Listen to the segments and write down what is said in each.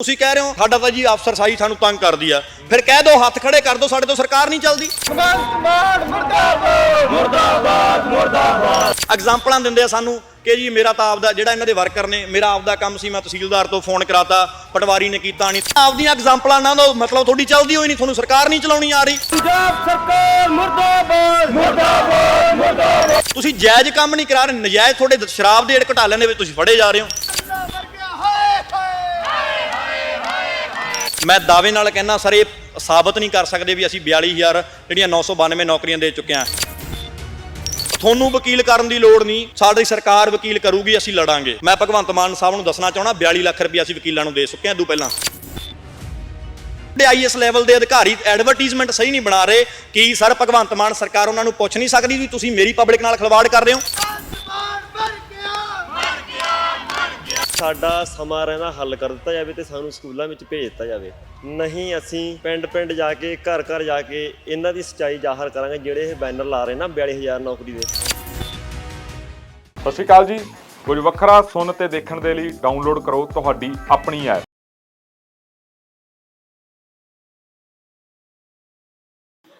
ਤੁਸੀਂ ਕਹਿ ਰਹੇ ਹੋ ਸਾਡਾ ਤਾਂ ਜੀ ਅਫਸਰ ਸਾਈ ਸਾਨੂੰ ਤੰਗ ਕਰਦੀ ਆ। ਫਿਰ ਕਹਿ ਦਿਓ ਹੱਥ ਖੜੇ ਕਰ ਦਿਓ ਸਾਡੇ ਤੋਂ ਸਰਕਾਰ ਨਹੀਂ ਚੱਲਦੀ। ਐਗਜ਼ਾਮਪਲਾਂ ਦਿੰਦੇ ਆ ਸਾਨੂੰ ਕਿ ਜੀ ਮੇਰਾ ਤਾਂ ਆਪਦਾ ਜਿਹੜਾ ਇਹਨਾਂ ਦੇ ਵਰਕਰ ਨੇ ਮੇਰਾ ਆਪਦਾ ਕੰਮ ਸੀ ਮੈਂ ਤਹਿਸੀਲਦਾਰ ਤੋਂ ਫੋਨ ਕਰਾਤਾ ਪਟਵਾਰੀ ਨੇ ਕੀਤਾ ਨਹੀਂ। ਆਪਦੀਆਂ ਐਗਜ਼ਾਮਪਲਾਂ ਨਾਲ ਦਾ ਮਤਲਬ ਤੁਹਾਡੀ ਚੱਲਦੀ ਹੋਈ ਨਹੀਂ ਤੁਹਾਨੂੰ ਸਰਕਾਰ ਨਹੀਂ ਚਲਾਉਣੀ ਆ ਰਹੀ। ਪੰਜਾਬ ਸਰਕਾਰ ਮੁਰਦਾਬਾਦ। ਮੁਰਦਾਬਾਦ ਮੁਰਦਾਬਾਦ ਤੁਸੀਂ ਜਾਇਜ਼ ਕੰਮ ਨਹੀਂ ਕਰਾ ਰਹੇ ਨਜਾਇਜ਼ ਤੁਹਾਡੇ ਦ- ਸ਼ਰਾਬ ਦੇ ਏੜ ਘਟਾਲਿਆਂ ਦੇ ਵਿੱਚ ਤੁਸੀਂ ਫੜੇ ਜਾ ਰਹੇ ਹੋ। ਮੈਂ ਦਾਅਵੇ ਨਾਲ ਕਹਿੰਦਾ, ਸਰ, ਇਹ ਸਾਬਤ ਨਹੀਂ ਕਰ ਸਕਦੇ ਵੀ ਅਸੀਂ 42000 ਜਿਹੜੀਆਂ 992 ਨੌਕਰੀਆਂ ਦੇ ਚੁੱਕੇ ਹਾਂ। ਤੁਹਾਨੂੰ ਵਕੀਲ ਕਰਨ ਦੀ ਲੋੜ ਨਹੀਂ। ਸਾਡੀ ਸਰਕਾਰ ਵਕੀਲ ਕਰੂਗੀ, ਅਸੀਂ ਲੜਾਂਗੇ। ਮੈਂ ਭਗਵੰਤ ਮਾਨ ਸਾਹਿਬ ਨੂੰ ਦੱਸਣਾ ਚਾਹਣਾ 42 ਲੱਖ ਰੁਪਏ ਅਸੀਂ ਵਕੀਲਾਂ ਨੂੰ ਦੇ ਚੁੱਕੇ ਹਾਂ ਇਦੋਂ ਪਹਿਲਾਂ। ਜਿਹੜੇ ਆਈਐਸ ਲੈਵਲ ਦੇ ਅਧਿਕਾਰੀ ਐਡਵਰਟਾਈਜ਼ਮੈਂਟ ਸਹੀ ਨਹੀਂ ਬਣਾ ਰਹੇ, ਕੀ ਸਰ ਭਗਵੰਤ ਮਾਨ ਸਰਕਾਰ ਉਹਨਾਂ ਨੂੰ ਪੁੱਛ ਨਹੀਂ ਸਕਦੀ ਵੀ ਤੁਸੀਂ ਮੇਰੀ ਪਬਲਿਕ ਨਾਲ ਖਿਲਵਾੜ ਕਰ ਰਹੇ ਹੋ? ਸਾਡਾ ਸਮਾਂ ਰਹਿਣਾ ਹੱਲ ਕਰ ਦਿੱਤਾ ਜਾਵੇ ਤੇ ਸਾਨੂੰ ਸਕੂਲਾਂ ਵਿੱਚ ਭੇਜ ਦਿੱਤਾ ਜਾਵੇ। ਨਹੀਂ ਅਸੀਂ ਪਿੰਡ ਪਿੰਡ ਜਾ ਕੇ ਘਰ ਘਰ ਜਾ ਕੇ ਇਹਨਾਂ ਦੀ ਸੱਚਾਈ ਜ਼ਾਹਰ ਕਰਾਂਗੇ ਜਿਹੜੇ ਇਹ ਬੈਨਰ ਲਾ ਰਹੇ ਨਾ 42000 ਨੌਕਰੀ ਦੇ। ਸਤਿ ਸ਼੍ਰੀ ਅਕਾਲ ਜੀ। ਕੁਝ ਵੱਖਰਾ ਸੁਣ ਤੇ ਦੇਖਣ ਦੇ ਲਈ ਡਾਊਨਲੋਡ ਕਰੋ ਤੁਹਾਡੀ ਆਪਣੀ ਐਪ।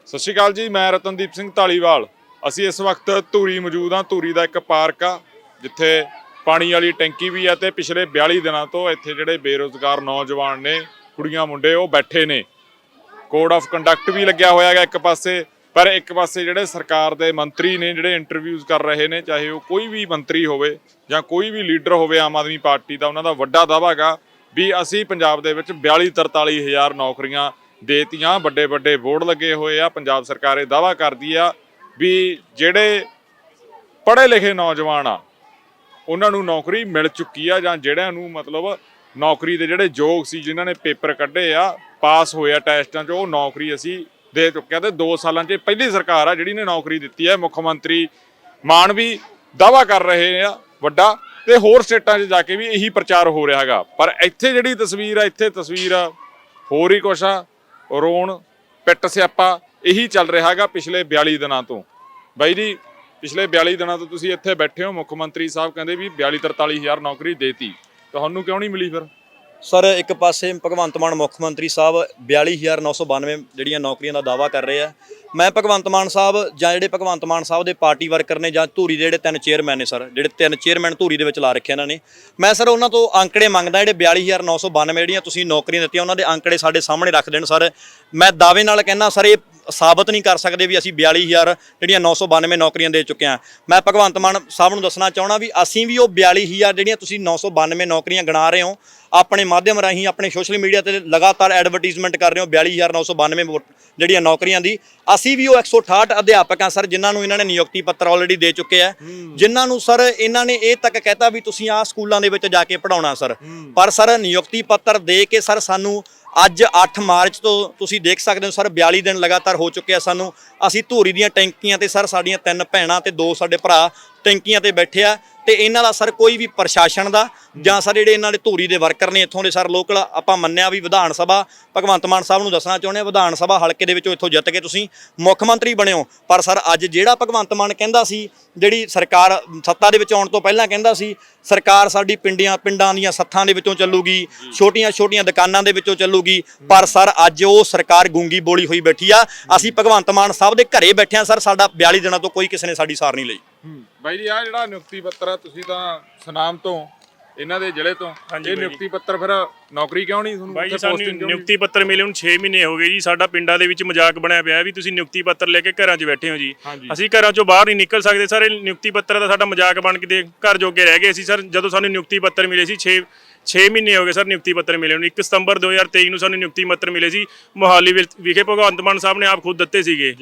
ਸਤਿ ਸ਼੍ਰੀ ਅਕਾਲ ਜੀ ਮੈਂ ਰਤਨਦੀਪ ਸਿੰਘ ਢਾਲੀਵਾਲ ਅਸੀਂ ਇਸ ਵਕਤ ਧੂਰੀ ਮੌਜੂਦ ਹਾਂ ਧੂਰੀ ਦਾ ਇੱਕ ਪਾਰਕ ਆ ਜਿੱਥੇ ਪਾਣੀ ਵਾਲੀ ਟੈਂਕੀ ਵੀ ਆ ਤੇ ਪਿਛਲੇ 42 ਦਿਨਾਂ ਤੋਂ ਇੱਥੇ ਜਿਹੜੇ ਬੇਰੋਜ਼ਗਾਰ ਨੌਜਵਾਨ ਨੇ, ਕੁੜੀਆਂ ਮੁੰਡੇ, ਉਹ ਬੈਠੇ ਨੇ। ਕੋਡ ਆਫ ਕੰਡਕਟ ਵੀ ਲੱਗਿਆ ਹੋਇਆ ਹੈਗਾ ਇੱਕ ਪਾਸੇ, ਪਰ ਇੱਕ ਪਾਸੇ ਜਿਹੜੇ ਸਰਕਾਰ ਦੇ ਮੰਤਰੀ ਨੇ, ਜਿਹੜੇ ਇੰਟਰਵਿਊਜ਼ ਕਰ ਰਹੇ ਨੇ, ਚਾਹੇ ਉਹ ਕੋਈ ਵੀ ਮੰਤਰੀ ਹੋਵੇ ਜਾਂ ਕੋਈ ਵੀ ਲੀਡਰ ਹੋਵੇ ਆਮ ਆਦਮੀ ਪਾਰਟੀ ਦਾ, ਉਹਨਾਂ ਦਾ ਵੱਡਾ ਦਾਅਵਾ ਹੈਗਾ ਵੀ ਅਸੀਂ ਪੰਜਾਬ ਦੇ ਵਿੱਚ 42 43 ਹਜ਼ਾਰ ਨੌਕਰੀਆਂ ਦੇਤੀਆਂ ਵੱਡੇ ਵੱਡੇ ਬੋਰਡ ਲੱਗੇ ਹੋਏ ਆ, ਪੰਜਾਬ ਸਰਕਾਰ ਇਹ ਦਾਅਵਾ ਕਰਦੀ ਆ ਵੀ ਜਿਹੜੇ ਪੜ੍ਹੇ ਲਿਖੇ ਨੌਜਵਾਨ ਆ ਉਹਨਾਂ ਨੂੰ ਨੌਕਰੀ ਮਿਲ ਚੁੱਕੀ ਆ ਜਾਂ ਜਿਹੜਿਆਂ ਨੂੰ ਮਤਲਬ ਨੌਕਰੀ ਦੇ ਜਿਹੜੇ ਯੋਗ ਸੀ, ਜਿਨ੍ਹਾਂ ਨੇ ਪੇਪਰ ਕੱਢੇ ਆ, ਪਾਸ ਹੋਏ ਆ ਟੈਸਟਾਂ 'ਚ, ਉਹ ਨੌਕਰੀ ਅਸੀਂ ਦੇ ਚੁੱਕੇ ਆ ਤੇ 2 ਸਾਲਾਂ 'ਚ ਇਹ ਪਹਿਲੀ ਸਰਕਾਰ ਆ ਜਿਹੜੀ ਨੇ ਨੌਕਰੀ ਦਿੱਤੀ ਹੈ ਮੁੱਖ ਮੰਤਰੀ ਮਾਨ ਵੀ ਦਾਵਾ ਕਰ ਰਹੇ ਆ ਵੱਡਾ ਤੇ ਹੋਰ ਸਟੇਟਾਂ 'ਚ ਜਾ ਕੇ ਵੀ ਇਹੀ ਪ੍ਰਚਾਰ ਹੋ ਰਿਹਾ ਹੈਗਾ। ਪਰ ਇੱਥੇ ਜਿਹੜੀ ਤਸਵੀਰ ਆ, ਇੱਥੇ ਤਸਵੀਰ ਆ, ਹੋਰ ਹੀ ਕੁਛ ਆ, ਰੋਣ, ਪਿੱਟ ਸਿਆਪਾ, ਇਹੀ ਚੱਲ ਰਿਹਾ ਹੈਗਾ ਪਿਛਲੇ 42 ਦਿਨਾਂ ਤੋਂ। ਬਾਈ ਜੀ ਪਿਛਲੇ 42 ਦਿਨਾਂ ਤੋਂ ਤੁਸੀਂ ਇੱਥੇ ਬੈਠੇ ਹੋ, ਮੁੱਖ ਮੰਤਰੀ ਸਾਹਿਬ ਕਹਿੰਦੇ ਵੀ 42 43 ਹਜ਼ਾਰ ਨੌਕਰੀ ਦੇਤੀ। ਤੁਹਾਨੂੰ ਕਿਉਂ ਨਹੀਂ ਮਿਲੀ ਫਿਰ? ਸਰ, ਇੱਕ ਪਾਸੇ ਭਗਵੰਤ ਮਾਨ ਮੁੱਖ ਮੰਤਰੀ ਸਾਹਿਬ 42992 ਜਿਹੜੀਆਂ ਨੌਕਰੀਆਂ ਦਾ ਦਾਵਾ ਕਰ ਰਹੇ ਆ। ਮੈਂ ਭਗਵੰਤ ਮਾਨ ਸਾਹਿਬ ਜਾਂ ਜਿਹੜੇ ਭਗਵੰਤ ਮਾਨ ਸਾਹਿਬ ਦੇ ਪਾਰਟੀ ਵਰਕਰ ਨੇ ਜਾਂ ਧੂਰੀ ਦੇ ਜਿਹੜੇ ਤਿੰਨ ਚੇਅਰਮੈਨ ਨੇ ਸਰ, ਜਿਹੜੇ ਤਿੰਨ ਚੇਅਰਮੈਨ ਧੂਰੀ ਦੇ ਵਿੱਚ ਲਾ ਰੱਖੇ ਇਹਨਾਂ ਨੇ। ਮੈਂ ਸਰ, ਉਹਨਾਂ ਤੋਂ ਅੰਕੜੇ ਮੰਗਦਾ ਜਿਹੜੇ 42992 ਜਿਹੜੀਆਂ ਤੁਸੀਂ ਨੌਕਰੀਆਂ ਦਿੱਤੀਆਂ, ਉਹਨਾਂ ਦੇ ਅੰਕੜੇ ਸਾਡੇ ਸਾਹਮਣੇ ਰੱਖ ਦੇਣ ਸਰ। ਮੈਂ ਦਾਅਵੇ ਨਾਲ ਕਹਿੰਦਾ ਸਰ, ਇਹ ਸਾਬਤ ਨਹੀਂ ਕਰ ਸਕਦੇ ਵੀ ਅਸੀਂ 42000 ਜਿਹੜੀਆਂ 992 ਨੌਕਰੀਆਂ ਦੇ ਚੁੱਕੇ ਹਾਂ। ਮੈਂ ਭਗਵੰਤ ਮਾਨ ਸਾਹਿਬ ਨੂੰ ਦੱਸਣਾ ਚਾਹਣਾ ਵੀ ਅਸੀਂ ਵੀ ਉਹ 42000 ਜਿਹੜੀਆਂ ਤੁਸੀਂ 992 ਨੌਕਰੀਆਂ ਗਿਣਾ ਰਹੇ ਹੋ ਆਪਣੇ ਮਾਧਿਅਮ ਰਾਹੀਂ ਆਪਣੇ ਸੋਸ਼ਲ ਮੀਡੀਆ ਤੇ ਲਗਾਤਾਰ ਐਡਵਰਟਾਈਜ਼ਮੈਂਟ ਕਰ ਰਹੇ ਹੋ 42992 ਵੋ- ਜਿਹੜੀਆਂ ਨੌਕਰੀਆਂ ਦੀ। ਅਸੀਂ ਵੀ ਉਹ 168 ਅਧਿਆਪਕ ਹਾਂ ਸਰ, ਜਿਨ੍ਹਾਂ ਨੂੰ ਇਹਨਾਂ ਨੇ ਨਿਯੁਕਤੀ ਪੱਤਰ ਆਲਰੇਡੀ ਦੇ ਚੁੱਕੇ ਆ। ਜਿਨ੍ਹਾਂ ਨੂੰ ਸਰ, ਇਹਨਾਂ ਨੇ ਇਹ ਤੱਕ ਕਹਿਤਾ ਵੀ ਤੁਸੀਂ ਆਹ ਸਕੂਲਾਂ ਦੇ ਵਿੱਚ ਜਾ ਕੇ ਪੜਾਉਣਾ ਸਰ। ਪਰ ਸਰ, ਨਿਯੁਕਤੀ ਪੱਤਰ ਦੇ ਕੇ ਸਰ, ਸਾਨੂੰ ਅੱਜ 8 ਮਾਰਚ ਤੋਂ ਤੁਸੀਂ ਦੇਖ ਸਕਦੇ ਹੋ ਸਰ 42 ਦਿਨ ਲਗਾਤਾਰ ਹੋ ਚੁੱਕੇ ਆ ਸਾਨੂੰ। ਅਸੀਂ ਧੂਰੀ ਦੀਆਂ ਟੈਂਕੀਆਂ ਤੇ ਸਰ ਸਾਡੀਆਂ ਤਿੰਨ ਭੈਣਾਂ ਤੇ ਦੋ ਸਾਡੇ ਭਰਾ ਟੈਂਕੀਆਂ ਤੇ ਬੈਠੇ ਆ ਤੇ ਇਹਨਾਂ ਦਾ ਸਰ ਕੋਈ ਵੀ ਪ੍ਰਸ਼ਾਸਨ ਦਾ ਜਾਂ ਸਰ ਜਿਹੜੇ ਇਹਨਾਂ ਦੇ ਧੂਰੀ ਦੇ ਵਰਕਰ ਨੇ ਇੱਥੋਂ ਦੇ ਸਰ ਲੋਕਲ ਆਪਾਂ ਮੰਨਿਆ ਵੀ ਵਿਧਾਨ ਸਭਾ ਭਗਵੰਤ ਮਾਨ ਸਾਹਿਬ ਨੂੰ ਦੱਸਣਾ ਚਾਹੁੰਦੇ ਆ ਵਿਧਾਨ ਸਭਾ ਹਲਕੇ ਦੇ ਵਿੱਚੋਂ ਇੱਥੋਂ ਜਿੱਤ ਕੇ ਤੁਸੀਂ ਮੁੱਖ ਮੰਤਰੀ ਬਣਿਓ। ਪਰ ਸਰ ਅੱਜ ਜਿਹੜਾ ਭਗਵੰਤ ਮਾਨ ਕਹਿੰਦਾ ਸੀ ਜਿਹੜੀ ਸਰਕਾਰ ਸੱਤਾ ਦੇ ਵਿੱਚ ਆਉਣ ਤੋਂ ਪਹਿਲਾਂ ਕਹਿੰਦਾ ਸੀ ਸਰਕਾਰ ਸਾਡੀ ਪਿੰਡਾਂ ਪਿੰਡਾਂ ਦੀਆਂ ਸੱਥਾਂ ਦੇ ਵਿੱਚੋਂ ਚੱਲੂਗੀ ਛੋਟੀਆਂ ਛੋਟੀਆਂ ਦੁਕਾਨਾਂ ਦੇ ਵਿੱਚੋਂ ਚੱਲੂਗੀ ਪਰ ਸਰ ਅੱਜ ਉਹ ਸਰਕਾਰ ਗੂੰਗੀ ਬੋਲੀ ਹੋਈ ਬੈਠੀ ਆ। ਅਸੀਂ ਭਗਵੰਤ ਮਾਨ ਸਾਹਿਬ ਦੇ ਘਰੇ ਬੈਠੇ ਆ ਸਰ ਸਾਡਾ 42 ਦਿਨਾਂ ਤੋਂ ਕੋਈ ਕਿਸੇ ਨੇ ਸਾਡੀ ਸਾਰ ਨਹੀਂ ਲਈ ਬਾਈ ਜੀ ਆ ਜਿਹੜਾ ਨਿਯੁਕਤੀ ਪੱਤਰ ਆ ਤੁਸੀਂ ਤਾਂ ਸੁਨਾਮ ਤੋਂ ਇਹਨਾਂ ਦੇ ਜ਼ਿਲ੍ਹੇ ਤੋਂ ਇਹ। ਨਿਯੁਕਤੀ ਪੱਤਰ ਫਿਰ ਨੌਕਰੀ ਕਿਉਂ ਨਹੀਂ ਤੁਹਾਨੂੰ ਬਾਈ ਜੀ ਸਾਨੂੰ? ਨਿਯੁਕਤੀ ਪੱਤਰ ਮਿਲੇ ਹੁਣ 6 ਮਹੀਨੇ ਹੋ ਗਏ ਜੀ ਸਾਡਾ ਪਿੰਡਾਂ ਦੇ ਵਿੱਚ ਮਜ਼ਾਕ ਬਣਿਆ ਪਿਆ ਵੀ ਤੁਸੀਂ ਨਿਯੁਕਤੀ ਪੱਤਰ ਲੈ ਕੇ ਘਰਾਂ 'ਚ ਬੈਠੇ ਹੋ ਜੀ। ਅਸੀਂ ਘਰਾਂ 'ਚੋਂ ਬਾਹਰ ਨਹੀਂ ਨਿਕਲ ਸਕਦੇ ਸਰ ਇਹ ਨਿਯੁਕਤੀ ਪੱਤਰ ਦਾ ਸਾਡਾ ਮਜ਼ਾਕ ਬਣ ਕੇ ਦੇ ਘਰ ਜੋਗੇ ਰਹਿ ਗਏ ਸੀ ਸਰ ਜਦੋਂ ਸਾਨੂੰ ਨਿਯੁਕਤੀ ਪੱਤਰ ਮਿਲੇ ਸੀ 6 6 ਮਹੀਨੇ ਹੋ ਗਏ ਸਰ ਨਿਯੁਕਤੀ ਪੱਤਰ ਮਿਲੇ ਨੂੰ। 1 ਸਤੰਬਰ 2023 ਨੂੰ ਸਾਨੂੰ ਨਿਯੁਕਤੀ ਪੱਤਰ ਮਿਲੇ ਸੀ ਮੋਹਾਲੀ ਵਿਲ- ਵਿਖੇ। ਭਗਵੰਤ ਮਾਨ ਸਾਹਿਬ ਨੇ ਆਪ ਖੁਦ ਦਿੱਤੇ ਸੀਗੇ।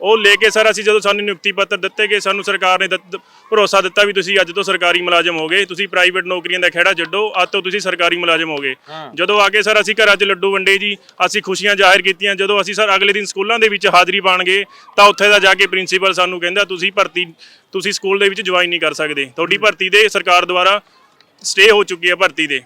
ਉਹ ਲੈ ਕੇ ਸਰ ਅਸੀਂ ਜਦੋਂ ਸਾਨੂੰ ਨਿਯੁਕਤੀ ਪੱਤਰ ਦਿੱਤੇ ਗਏ ਸਾਨੂੰ ਸਰਕਾਰ ਨੇ ਦਿੱਤ- ਭਰੋਸਾ ਦਿੱਤਾ ਵੀ ਤੁਸੀਂ ਅੱਜ ਤੋਂ ਸਰਕਾਰੀ ਮੁਲਾਜ਼ਮ ਹੋਗੇ। ਤੁਸੀਂ ਪ੍ਰਾਈਵੇਟ ਨੌਕਰੀਆਂ ਦਾ ਖਹਿੜਾ ਛੱਡੋ ਅੱਜ ਤੋਂ ਤੁਸੀਂ ਸਰਕਾਰੀ ਮੁਲਾਜ਼ਮ ਹੋਗੇ। ਜਦੋਂ ਆ ਕੇ ਸਰ ਅਸੀਂ ਘਰਾਂ 'ਚ ਲੱਡੂ ਵੰਡੇ ਜੀ ਅਸੀਂ ਖੁਸ਼ੀਆਂ ਜ਼ਾਹਿਰ ਕੀਤੀਆਂ। ਜਦੋਂ ਅਸੀਂ ਸਰ ਅਗਲੇ ਦਿਨ ਸਕੂਲਾਂ ਦੇ ਵਿੱਚ ਹਾਜ਼ਰੀ ਪਾਣ ਗਏ ਤਾਂ ਉੱਥੇ ਦਾ ਜਾ ਕੇ ਪ੍ਰਿੰਸੀਪਲ ਸਾਨੂੰ ਕਹਿੰਦਾ ਤੁਸੀਂ ਭਰਤੀ ਤੁਸੀਂ ਸਕੂਲ ਦੇ ਵਿੱਚ ਜੁਆਇਨ ਨਹੀਂ ਕਰ ਸਕਦੇ। ਤੁਹਾਡੀ ਭਰਤੀ ਦੇ ਸਰਕਾਰ ਦੁਆਰਾ ਸਟੇ ਹੋ ਚੁੱਕੀ ਹੈ ਭਰਤੀ ਦੇ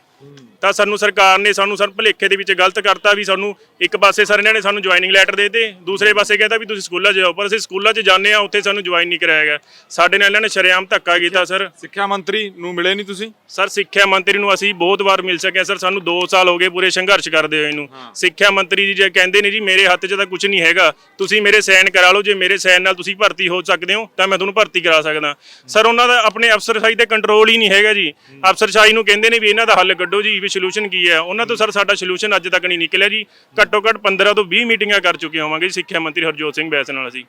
ਤਾਂ ਸਾਨੂੰ ਸਰਕਾਰ ਨੇ ਸਾਨੂੰ ਸਰ ਭੁਲੇਖੇ ਦੇ ਵਿੱਚ ਗਲਤ ਕਰਤਾ ਵੀ ਸਾਨੂੰ ਇੱਕ ਪਾਸੇ ਸਰ ਇਹਨਾਂ ਨੇ ਸਾਨੂੰ ਜੁਆਇਨਿੰਗ ਲੈਟਰ ਦੇ ਦਿੱਤੇ ਦੂਸਰੇ ਪਾਸੇ ਕਹਿੰਦਾ ਵੀ ਤੁਸੀਂ ਸਕੂਲਾਂ 'ਚ ਜਾਓ ਪਰ ਅਸੀਂ ਸਕੂਲਾਂ 'ਚ ਜਾਂਦੇ ਆ ਉੱਥੇ ਸਾਨੂੰ ਜੁਆਇਨ ਨਹੀਂ ਕਰਾਇਆ ਗਿਆ। ਸਾਡੇ ਨਾਲ ਇਹਨਾਂ ਨੇ ਸ਼ਰੇਆਮ ਧੱਕਾ ਕੀਤਾ ਸਰ। ਸਿੱਖਿਆ ਮੰਤਰੀ ਨੂੰ ਮਿਲੇ ਨਹੀਂ ਤੁਸੀਂ? ਸਰ ਸਿੱਖਿਆ ਮੰਤਰੀ ਨੂੰ ਅਸੀਂ ਬਹੁਤ ਵਾਰ ਮਿਲ ਸਕੇ ਸਰ। ਸਾਨੂੰ 2 ਸਾਲ ਹੋ ਗਏ ਪੂਰੇ ਸੰਘਰਸ਼ ਕਰਦੇ ਹੋਏ ਨੂੰ। ਸਿੱਖਿਆ ਮੰਤਰੀ ਜੀ ਜੇ ਕਹਿੰਦੇ ਨੇ ਜੀ ਮੇਰੇ ਹੱਥ 'ਚ ਤਾਂ ਕੁਝ ਨਹੀਂ ਹੈਗਾ। ਤੁਸੀਂ ਮੇਰੇ ਸਾਈਨ ਕਰਾ ਲਓ ਜੇ ਮੇਰੇ ਸਾਈਨ ਨਾਲ ਤੁਸੀਂ ਭਰਤੀ ਹੋ ਸਕਦੇ ਹੋ ਤਾਂ ਮੈਂ ਤੁਹਾਨੂੰ ਭਰਤੀ ਕਰਾ ਸਕਦਾ। ਸਰ ਉਹਨਾਂ ਦਾ ਆਪਣੇ ਅਫਸਰਸ਼ਾਹੀ ਤੇ ਕੰਟਰੋਲ ਹੀ ਨਹੀਂ ਹੈਗਾ ਜੀ। ਅਫਸਰਸ਼ਾਹੀ ਨੂੰ ਕਹਿੰਦੇ ਨੇ ਵੀ ਇਹਨਾਂ ਦਾ ਹੱਲ ਕੱਢੋ ਜੀ ਸੋਲੂਸ਼ਨ ਕੀ ਹੈ? ਉਹਨਾਂ ਤੋਂ ਸਰ ਸਾਡਾ ਸੋਲੂਸ਼ਨ ਅੱਜ ਤੱਕ ਨਹੀਂ ਨਿਕਲਿਆ ਜੀ। ਘੱਟੋ ਘੱਟ 15 ਤੋਂ 20 ਮੀਟਿੰਗਾਂ ਕਰ ਚੁੱਕੇ ਹੋਵਾਂਗੇ ਜੀ ਸਿੱਖਿਆ ਮੰਤਰੀ ਹਰਜੋਤ ਸਿੰਘ ਬੈਂਸ ਨਾਲ ਅਸੀਂ।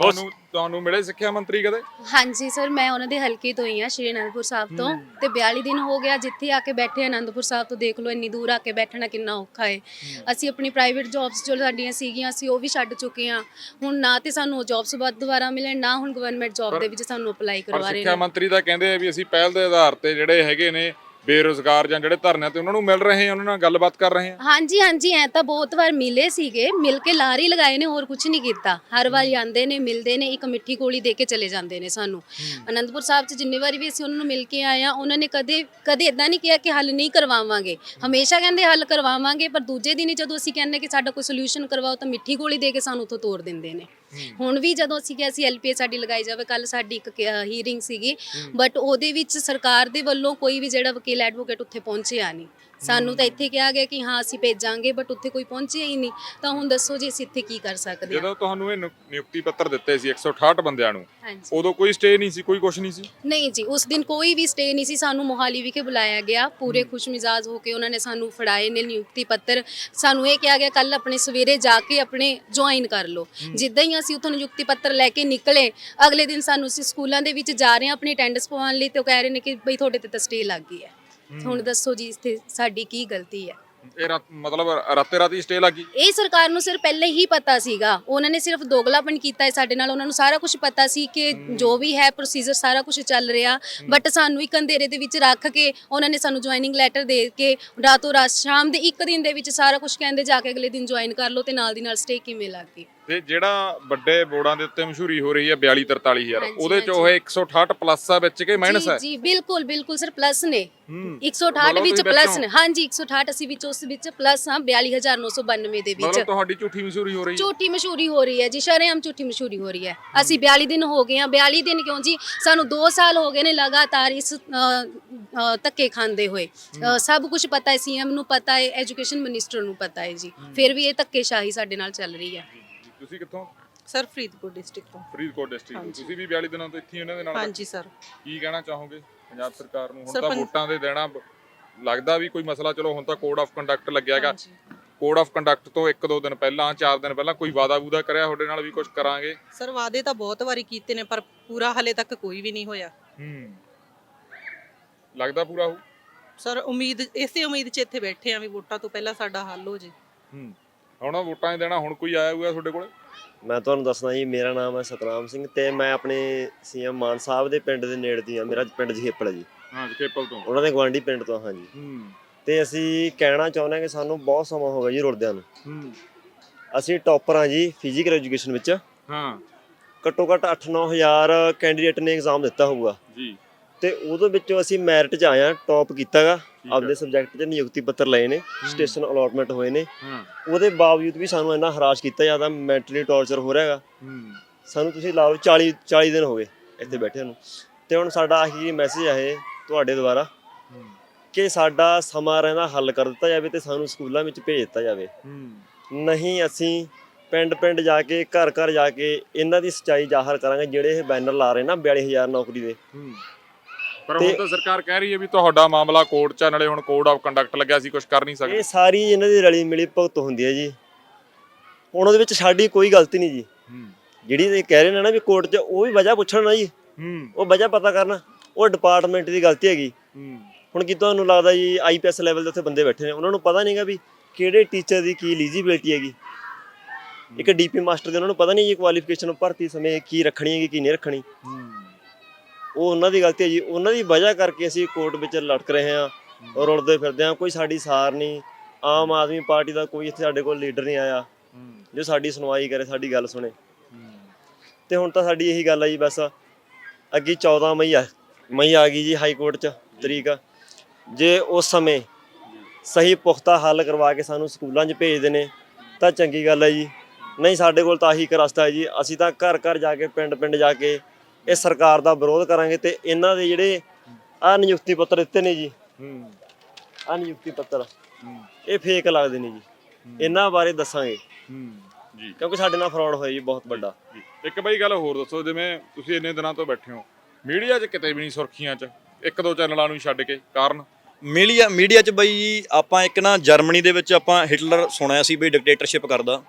ਤੁਹਾਨੂੰ ਤੁਹਾਨੂੰ ਮਿਲੇ ਸਿੱਖਿਆ ਮੰਤਰੀ ਕਦੇ? ਹਾਂਜੀ ਸਰ ਮੈਂ ਉਹਨਾਂ ਦੇ ਹਲਕੇ ਤੋਂ ਹੀ ਆ ਸ਼੍ਰੀ ਅਨੰਦਪੁਰ ਸਾਹਿਬ ਤੋਂ। ਤੇ 42 ਦਿਨ ਹੋ ਗਿਆ ਜਿੱਥੇ ਆ ਕੇ ਬੈਠੇ ਅਨੰਦਪੁਰ ਸਾਹਿਬ ਤੋਂ ਦੇਖ ਲਓ ਇੰਨੀ ਦੂਰ ਆ ਕੇ ਬੈਠਣਾ ਕਿੰਨਾ ਔਖਾ ਹੈ। ਅਸੀਂ ਆਪਣੀ ਪ੍ਰਾਈਵੇਟ ਜੌਬਸ ਜੋ ਸਾਡੀਆਂ ਸੀਗੀਆਂ ਅਸੀਂ ਉਹ ਵੀ ਛੱਡ ਚੁੱਕੇ ਆ। ਹੁਣ ਨਾ ਤੇ ਸਾਨੂੰ ਜੌਬਸ ਬਾਅਦ ਦੁਬਾਰਾ ਮਿਲਣ ਨਾ ਹੁਣ ਗਵਰਨਮੈਂਟ ਜੌਬ ਦੇ ਵਿੱਚ ਸਾਨੂੰ ਅਪਲਾਈ ਕਰਵਾ ਰਹੇ ਸਿੱਖਿਆ ਨੇ। ਮੰਤਰੀ ਤਾਂ ਕਹਿੰਦੇ ਆ ਵੀ ਅਸੀਂ ਪਹਿਲ ਦੇ ਆਧਾਰ ਤੇ ਜਿਹੜੇ ਹੈਗੇ ਨੇ ਬੇਰੋਜ਼ਗਾਰ ਜਾਂ ਜਿਹੜੇ ਧਰਨਿਆਂ ਤੇ ਉਹਨਾਂ ਨੂੰ ਮਿਲ ਰਹੇ ਆ ਉਹਨਾਂ ਨਾਲ ਗੱਲਬਾਤ ਕਰ ਰਹੇ ਆ? ਹਾਂਜੀ ਹਾਂਜੀ ਐ ਤਾਂ ਬਹੁਤ ਵਾਰ ਮਿਲੇ ਸੀਗੇ ਮਿਲ ਕੇ ਲਾਰੀ ਲਗਾਏ ਨੇ ਹੋਰ ਕੁਝ ਨਹੀਂ ਕੀਤਾ। ਹਰ ਵਾਰ ਜਾਂਦੇ ਨੇ ਮਿਲਦੇ ਨੇ ਇੱਕ ਮਿੱਠੀ ਗੋਲੀ ਦੇ ਕੇ ਚਲੇ ਜਾਂਦੇ ਨੇ ਸਾਨੂੰ। ਅਨੰਦਪੁਰ ਸਾਹਿਬ 'ਚ ਜਿੰਨੇ ਵਾਰੀ ਵੀ ਅਸੀਂ ਉਹਨਾਂ ਨੂੰ ਮਿਲ ਕੇ ਆਏ ਆ ਉਹਨਾਂ ਨੇ ਕਦੇ ਕਦੇ ਇਦਾਂ ਨਹੀਂ ਕਿਹਾ ਕਿ ਹੱਲ ਨਹੀਂ ਕਰਵਾਵਾਂਗੇ। ਹਮੇਸ਼ਾ ਕਹਿੰਦੇ ਹੱਲ ਕਰਵਾਵਾਂਗੇ ਪਰ ਦੂਜੇ ਦਿਨ ਹੀ ਜਦੋਂ ਅਸੀਂ ਕਹਿੰਦੇ ਕਿ ਸਾਡਾ ਕੋਈ ਸੋਲੂਸ਼ਨ ਕਰਵਾਓ ਤਾਂ ਮਿੱਠੀ ਗੋਲੀ ਦੇ ਕੇ ਸਾਨੂੰ ਉੱਥੋਂ ਤੋੜ ਦਿੰਦੇ ਨੇ। ਹੁਣ ਵੀ ਜਦੋਂ ਅਸੀਂ ਕਿਹਾ ਸੀ ਐਲਪੀਏ ਸਾਡੀ ਲਗਾਈ ਜਾਵੇ ਕੱਲ ਸਾਡੀ ਇੱਕ ਹੀਅਰਿੰਗ ਸੀਗੀ। ਬਟ ਉਹਦੇ ਵਿੱਚ ਸਰਕਾਰ ਦੇ ਵੱਲੋਂ ਕੋਈ ਵੀ ਜਿਹੜਾ ਵਕੀਲ ਐਡਵੋਕੇਟ ਉੱਥੇ ਪਹੁੰਚਿਆ ਨਹੀਂ। ਸਾਨੂੰ ਤਾਂ ਇੱਥੇ ਕਿਹਾ ਗਿਆ ਕਿ ਹਾਂ ਅਸੀਂ ਭੇਜਾਂਗੇ ਬਟ ਉੱਥੇ ਕੋਈ ਪਹੁੰਚਿਆ ਹੀ ਨਹੀਂ। ਤਾਂ ਹੁਣ ਦੱਸੋ ਜੀ ਅਸੀਂ ਇੱਥੇ ਕੀ ਕਰ ਸਕਦੇ ਹਾਂ? ਜਦੋਂ ਤੁਹਾਨੂੰ ਇਹ ਨਿਯੁ- ਨਿਯੁਕਤੀ ਪੱਤਰ ਦਿੱਤੇ ਸੀ 168 ਬੰਦਿਆਂ ਨੂੰ ਹਾਂਜੀ। ਉਦੋਂ ਕੋਈ ਸਟੇ ਨਹੀਂ ਸੀ ਕੋਈ ਕੁਝ ਨਹੀਂ ਸੀ? ਨਹੀਂ ਜੀ ਉਸ ਦਿਨ ਕੋਈ ਵੀ ਸਟੇ ਨਹੀਂ ਸੀ ਸਾਨੂੰ ਮੋਹਾਲੀ ਵਿਖੇ ਬੁਲਾਇਆ ਗਿਆ। ਪੂਰੇ ਖੁਸ਼ਮਿਜ਼ਾਜ ਹੋ ਕੇ ਉਹਨਾਂ ਨੇ ਸਾਨੂੰ ਫੜਾਏ ਨੇ ਨਿਯੁਕਤੀ ਪੱਤਰ। ਸਾਨੂੰ ਇਹ ਕਿਹਾ ਗਿਆ ਕੱਲ ਆਪਣੇ ਸਵੇਰੇ ਜਾ ਕੇ ਆਪਣੇ ਜੁਆਇਨ ਕਰ ਲਓ। ਜਿੱਦਾਂ ਹੀ ਅਸੀਂ ਉੱਥੋਂ ਨਿਯੁਕਤੀ ਪੱਤਰ ਲੈ ਕੇ ਨਿਕਲੇ ਅਗਲੇ ਦਿਨ ਸਾਨੂੰ ਅਸੀਂ ਸਕੂਲਾਂ ਦੇ ਵਿੱਚ ਜਾ ਰਹੇ ਹਾਂ ਆਪਣੀ ਅਟੈਂਡੈਂਸ ਪਵਾਉਣ ਲਈ ਤੇ ਉਹ ਕਹਿ ਰਹੇ ਨੇ ਕਿ ਬਈ ਤੁਹਾਡੇ ਤੇ ਤਾਂ ਸਟੇ ਲੱਗ ਗਈ ਹੈ। ਹੁਣ ਦੱਸੋ ਜੀ ਇੱਥੇ ਸਾਡੀ ਕੀ ਗਲਤੀ ਹੈ? ਇਹ ਰਾਤ ਮਤਲਬ ਰਾਤੇ ਰਾਤੀ ਸਟੇ ਲੱਗੀ ਇਹ ਸਰਕਾਰ ਨੂੰ ਸਿਰ ਪਹਿਲੇ ਹੀ ਪਤਾ ਸੀਗਾ। ਉਹਨਾਂ ਨੇ ਸਿਰਫ ਦੋਗਲਾਪਨ ਕੀਤਾ ਹੈ ਸਾਡੇ ਨਾਲ। ਉਹਨਾਂ ਨੂੰ ਸਾਰਾ ਕੁਝ ਪਤਾ ਸੀ ਕਿ ਜੋ ਵੀ ਹੈ ਪ੍ਰੋਸੀਜਰ ਸਾਰਾ ਕੁਝ ਚੱਲ ਰਿਹਾ। ਬਟ ਸਾਨੂੰ ਇੱਕ ਅੰਧੇਰੇ ਦੇ ਵਿੱਚ ਰੱਖ ਕੇ ਉਹਨਾਂ ਨੇ ਸਾਨੂੰ ਜੁਆਇਨਿੰਗ ਲੈਟਰ ਦੇ ਕੇ ਰਾਤੋਂ ਰਾਤ ਸ਼ਾਮ ਦੇ ਇੱਕ ਦਿਨ ਦੇ ਵਿੱਚ ਸਾਰਾ ਕੁਝ ਕਹਿੰਦੇ ਜਾ ਕੇ ਅਗਲੇ ਦਿਨ ਜੁਆਇਨ ਕਰ ਲਓ ਤੇ ਨਾਲ ਦੀ ਨਾਲ ਸਟੇ ਕਿਵੇਂ ਲੱਗ ਗਈ? ਤੇ ਜਿਹੜਾ ਵੱਡੇ ਬੋਰਡਾਂ ਦੇ ਉੱਤੇ ਮਸ਼ਹੂਰੀ ਹੋ ਰਹੀ ਹੈ 42 43000 ਹਾਂਜੀ, ਉਹਦੇ ਚ ਉਹ 168 ਪਲੱਸ ਆ ਵਿੱਚ ਕੇ ਮਾਈਨਸ ਹੈ ਜੀ ਬਿਲਕੁਲ ਬਿਲਕੁਲ ਸਰ ਪਲੱਸ ਨੇ। ਹੂੰ। 168 ਮਤਲਬ ਵਿੱਚ ਤੁਸੀਂ ਪਲੱਸ ਵਿੱਚੋਂ- ਨੇ। ਹਾਂਜੀ 168 ਅਸੀਂ ਵਿੱਚ ਉਸ ਵਿੱਚ ਪਲੱਸ ਹਾਂ 42992 ਦੇ ਵਿੱਚ। ਮਤਲਬ ਤੁਹਾਡੀ ਝੂਠੀ ਮਸ਼ਹੂਰੀ ਹੋ ਰਹੀ ਹੈ। ਝੂਠੀ ਮਸ਼ਹੂਰੀ ਹੋ ਰਹੀ ਹੈ ਜੀ ਸ਼ਰੇਆਮ ਝੂਠੀ ਮਸ਼ਹੂਰੀ ਹੋ ਰਹੀ ਹੈ। ਅਸੀਂ 42 ਦਿਨ ਹੋ ਗਏ ਆ 42 ਦਿਨ ਕਿਉਂ ਜੀ? ਸਾਨੂੰ 2 ਸਾਲ ਹੋ ਗਏ ਨੇ ਲਗਾਤਾਰ ਇਸ ਅ, ਅ, ਧੱਕੇ ਖਾਂਦੇ ਹੋਏ। ਅ, ਸਭ ਕੁਝ ਪਤਾ ਹੈ ਸੀਐਮ ਨੂੰ ਪਤਾ ਹੈ ਐਜੂਕੇਸ਼ਨ ਮਿਨਿਸਟਰ ਨੂੰ ਪਤਾ ਹੈ ਜੀ। ਫਿਰ ਵੀ ਇਹ ਧੱਕੇਸ਼ਾਹੀ ਸਾਡੇ ਨਾਲ ਚੱਲ ਰਹੀ ਹੈ। ਤੁਸੀਂ ਕਿੱਥੋਂ? ਸਰ ਫਰੀਦਕੋਟ ਡਿਸਟ੍ਰਿਕਟ ਤੋਂ। ਫਰੀਦਕੋਟ ਡਿਸਟ੍ਰਿਕਟ ਤੋਂ। ਤੁਸੀਂ ਵੀ 42 ਦਿਨਾਂ ਤੋਂ ਇੱਥੇ ਹੀ ਉਹਨਾਂ ਦੇ ਨਾਲ? ਹਾਂਜੀ ਸਰ। ਕੀ ਕਹਿਣਾ ਚਾਹੋਗੇ ਪੰਜਾਬ ਸਰਕਾਰ ਨੂੰ? ਹੁਣ ਤਾਂ ਵੋਟਾਂ ਦੇ ਦੇਣਾ ਲੱਗਦਾ ਵੀ ਕੋਈ ਮਸਲਾ ਚਲੋ ਹੁਣ ਤਾਂ ਕੋਡ ਆਫ ਕੰਡਕਟ ਲੱਗਿਆ ਹੈਗਾ। ਕੋਡ ਆਫ ਕੰਡਕਟ ਤੋਂ ਇੱਕ ਦੋ ਦਿਨ ਪਹਿਲਾਂ ਚਾਰ ਦਿਨ ਪਹਿਲਾਂ ਕੋਈ ਵਾਦਾ ਵੂਦਾ ਕਰਿਆ ਤੁਹਾਡੇ ਨਾਲ ਵੀ ਕੁਝ ਕਰਾਂਗੇ? ਸਰ ਵਾਅਦੇ ਤਾਂ ਬਹੁਤ ਵਾਰੀ ਕੀਤੇ ਨੇ ਪਰ ਪੂਰਾ ਹਲੇ ਤੱਕ ਕੋਈ ਵੀ ਨਹੀਂ ਹੋਇਆ। ਹੂੰ। ਲੱਗਦਾ ਪੂਰਾ ਹੋ ਸਰ ਉਮੀਦ ਇਸੇ ਉਮੀਦ 'ਚ ਇੱਥੇ ਬੈਠੇ ਆ ਵੀ ਵੋਟਾਂ ਤੋਂ ਪਹਿਲਾਂ ਸਾਡਾ ਹੱਲ ਹੋ ਜੇ। ਹੂੰ। ਹੁਣ ਵੋਟਾਂ 'ਚ ਦੇਣਾ ਹੁਣ ਕੋਈ ਆਇਆ ਹੋਇਆ ਤੁਹਾਡੇ ਕੋਲ? ਮੈਂ ਤੁਹਾਨੂੰ ਦੱਸਣਾ ਜੀ ਮੇਰਾ ਨਾਮ ਹੈ ਸਤਨਾਮ ਸਿੰਘ ਤੇ ਮੈਂ ਆਪਣੇ ਸੀਐਮ ਮਾਨ ਸਾਹਿਬ ਦੇ ਪਿੰਡ ਦੇ ਨੇੜੇ ਦੀ ਆ ਮੇਰਾ ਪਿੰਡ ਜਹੇਪਲ ਹੈ ਜੀ। ਹਾਂ ਜਕੇਪਲ ਤੋਂ। ਉਹਨਾਂ ਦੇ ਗਵਾਂਢੀ ਪਿੰਡ ਤੋਂ ਹਾਂ ਜੀ। ਹੂੰ। ਤੇ ਅਸੀਂ ਕਹਿਣਾ ਚਾਹੁੰਦੇ ਹਾਂ ਕਿ ਸਾਨੂੰ ਬਹੁਤ ਸਮਾਂ ਹੋ ਗਿਆ ਜੀ ਰੁਲਦਿਆਂ ਨੂੰ। ਹੂੰ। ਅਸੀਂ ਟੌਪਰ ਹਾਂ ਜੀ ਫਿਜ਼ੀਕਲ ਐਜੂਕੇਸ਼ਨ ਵਿੱਚ। ਹਾਂ। ਘੱਟੋ ਘੱਟ 8-9000 ਕੈਂਡੀਡੇਟ ਨੇ ਐਗਜ਼ਾਮ ਦਿੱਤਾ ਹੋਊਗਾ। ਜੀ। ਤੇ ਉਹਦੇ ਵਿੱਚੋਂ ਅਸੀਂ ਮੈਰਿਟ 'ਚ ਹਾਂ ਟੌਪ ਕੀਤਾਗਾ। ਹੈ। ਆਪਦੇ ਸਬਜੈਕਟ 'ਚ ਨਿਯੁਕਤੀ ਪੱਤਰ ਲਏ ਨੇ ਸਟੇਸ਼ਨ ਅਲੋਟਮੈਂਟ ਹੋਏ ਨੇ। ਹਾਂ। ਉਹਦੇ ਬਾਵਜੂਦ ਵੀ ਸਾਨੂੰ ਇੰਨਾ ਹਰਾਸ਼ ਕੀਤਾ ਜਾਂਦਾ ਮੈਂਟਲੀ ਟੌਰਚਰ ਹੋ ਰਿਹਾ ਹੈਗਾ ਹੂੰ। ਸਾਨੂੰ ਤੁਸੀਂ ਲਾਓ 40 40 ਦਿਨ ਹੋ ਗਏ ਇੱਥੇ ਬੈਠੇ ਨੂੰ। ਤੇ ਹੁਣ ਸਾਡਾ ਆਹੀ ਮੈਸੇਜ ਆ ਇਹ ਤੁਹਾਡੇ ਦੁਆਰਾ। ਹੂੰ। ਕਿ ਸਾਡਾ ਸਮਾਂ ਰਹਿੰਦਾ ਹੱਲ ਕਰ ਦਿੱਤਾ ਜਾਵੇ ਤੇ ਸਾਨੂੰ ਸਕੂਲਾਂ ਵਿੱਚ ਭੇਜ ਦਿੱਤਾ ਜਾਵੇ। ਹੂੰ। ਨਹੀਂ ਅਸੀਂ ਪਿੰਡ ਪਿੰਡ ਜਾ ਕੇ ਘਰ ਘਰ ਜਾ ਕੇ ਇਹਨਾਂ ਦੀ ਸੱਚਾਈ ਜ਼ਾਹਰ ਕਰਾਂਗੇ ਜਿਹੜੇ ਇਹ ਬੈਨਰ ਲਾ ਰਹੇ ਨਾ 42000 ਨੌਕਰੀ ਦੇ। ਹੂੰ। ਪਰ ਹੁਣ ਤੇ- ਸਰਕਾਰ ਕਹਿ ਰਹੀ ਹੈ ਵੀ ਤੁਹਾਡਾ ਮਾਮਲਾ ਕੋਰਟ 'ਚ ਆ, ਨਾਲੇ ਹੁਣ ਕੋਡ ਆਫ ਕੰਡਕਟ ਲੱਗਿਆ ਸੀ ਕੁਝ ਕਰ ਨਹੀਂ ਸਕਦੇ। ਇਹ ਸਾਰੀ ਇਹਨਾਂ ਦੀ ਰਲੀ ਮਿਲੀ ਭੁਗਤ ਹੁੰਦੀ ਹੈ ਜੀ। ਹੁਣ ਉਹਦੇ ਵਿੱਚ ਸਾਡੀ ਕੋਈ ਗਲਤੀ ਨਹੀਂ ਜੀ। ਹੂੰ। ਜਿਹੜੀ ਇਹ ਕਹਿ ਰਹੇ ਨੇ ਨਾ ਵੀ ਕੋਰਟ 'ਚ ਉਹ ਵੀ ਵਜ੍ਹਾ ਪੁੱਛਣ ਨਾ ਜੀ। ਹੂੰ। ਉਹ ਵਜ੍ਹਾ ਪਤਾ ਕਰਨਾ। ਉਹ ਡਿਪਾਰਟਮੈਂਟ ਦੀ ਗਲਤੀ ਹੈਗੀ। ਹੂੰ। ਹੁਣ ਕੀ ਤੁਹਾਨੂੰ ਲੱਗਦਾ ਜੀ ਆਈਪੀਐਸ ਲੈਵਲ ਦੇ ਉੱਥੇ ਬੰਦੇ ਬੈਠੇ ਨੇ ਉਹਨਾਂ ਨੂੰ ਪਤਾ ਨਹੀਂਗਾ ਵੀ ਕਿਹੜੇ ਟੀਚਰ ਦੀ ਕੀ ਐਲੀਜੀਬਿਲਟੀ ਹੈਗੀ। ਇੱਕ ਡੀਪੀ ਮਾਸਟਰ ਦੇ ਉਹਨਾਂ ਨੂੰ ਪਤਾ ਨਹੀਂ ਜੀ ਕੁਆਲੀਫਿਕੇਸ਼ਨ ਭਰਤੀ ਸਮੇਂ ਕੀ ਰੱਖਣੀ ਹੈਗੀ ਕੀ ਨਹੀਂ ਰੱਖਣੀ। ਹੂੰ। ਉਹ ਉਹਨਾਂ ਦੀ ਗਲਤੀ ਹੈ ਜੀ। ਉਹਨਾਂ ਦੀ ਵਜ੍ਹਾ ਕਰਕੇ ਅਸੀਂ ਕੋਰਟ ਵਿੱਚ ਲਟਕ ਰਹੇ ਹਾਂ, ਰੁਲਦੇ ਫਿਰਦੇ ਹਾਂ। ਕੋਈ ਸਾਡੀ ਸਾਰ ਨਹੀਂ। ਆਮ ਆਦਮੀ ਪਾਰਟੀ ਦਾ ਕੋਈ ਇੱਥੇ ਸਾਡੇ ਕੋਲ ਲੀਡਰ ਨਹੀਂ ਆਇਆ। ਜੋ ਸਾਡੀ ਸੁਣਵਾਈ ਕਰੇ, ਸਾਡੀ ਗੱਲ ਸੁਣੇ। ਹੂੰ ਤੇ ਹੁਣ ਤਾਂ ਸਾਡੀ ਇਹੀ ਗੱਲ ਆ ਜੀ ਬਸ। ਅੱਗੇ 14 ਮਈ ਆ ਮਈ ਆ ਗਈ ਜੀ ਹਾਈ ਕੋਰਟ 'ਚ ਤਰੀਕ। ਜੇ ਉਸ ਸਮੇਂ ਸਹੀ ਪੁਖਤਾ ਹੱਲ ਕਰਵਾ ਕੇ ਸਾਨੂੰ ਸਕੂਲਾਂ 'ਚ ਭੇਜਦੇ ਨੇ ਤਾਂ ਚੰਗੀ ਗੱਲ ਹੈ ਜੀ। ਨਹੀਂ, ਸਾਡੇ ਕੋਲ ਤਾਂ ਆਹੀ ਇੱਕ ਰਸਤਾ ਹੈ ਜੀ। ਅਸੀਂ ਤਾਂ ਘਰ ਘਰ ਜਾ ਕੇ ਪਿੰਡ ਪਿੰਡ ਜਾ ਕੇ ਇਹ ਸਰਕਾਰ ਦਾ ਵਿਰੋਧ ਕਰਾਂਗੇ ਤੇ ਇਹਨਾਂ ਦੇ ਜਿਹੜੇ ਆ ਨਿਯੁਕਤੀ ਪੱਤਰ ਦਿੱਤੇ ਨੇ ਜੀ ਹੂੰ। ਆ ਨਿਯੁਕਤੀ ਪੱਤਰ ਇਹ ਫੇਕ ਲੱਗਦੇ ਨੇ ਜੀ। ਇਹਨਾਂ ਬਾਰੇ ਦੱਸਾਂਗੇ। ਹੂੰ। ਜੀ। ਕਿਉਂਕਿ ਸਾਡੇ ਨਾਲ ਫਰਾਡ ਹੋਇਆ ਜੀ ਬਹੁਤ ਵੱਡਾ। ਜੀ। ਇੱਕ ਬਈ ਗੱਲ ਹੋਰ ਦੱਸੋ ਜਿਵੇਂ ਤੁਸੀਂ ਇੰਨੇ ਦਿਨਾਂ ਤੋਂ ਬੈਠੇ ਹੋ ਮੀਡੀਆ 'ਚ ਕਿਤੇ ਵੀ ਨਹੀਂ ਸੁਰਖੀਆਂ 'ਚ ਇੱਕ ਦੋ ਚੈਨਲਾਂ ਨੂੰ ਛੱਡ ਕੇ ਕਾਰਨ? ਮੀਡੀਆ ਮੀਡੀਆ 'ਚ ਬਈ ਆਪਾਂ ਇੱਕ ਨਾ ਜਰਮਨੀ ਦੇ ਵਿੱਚ ਆਪਾਂ ਹਿਟਲਰ ਸੁਣਿਆ ਸੀ ਵੀ ਡਿਕਟੇਟਰਸ਼ਿਪ ਕਰਦਾ।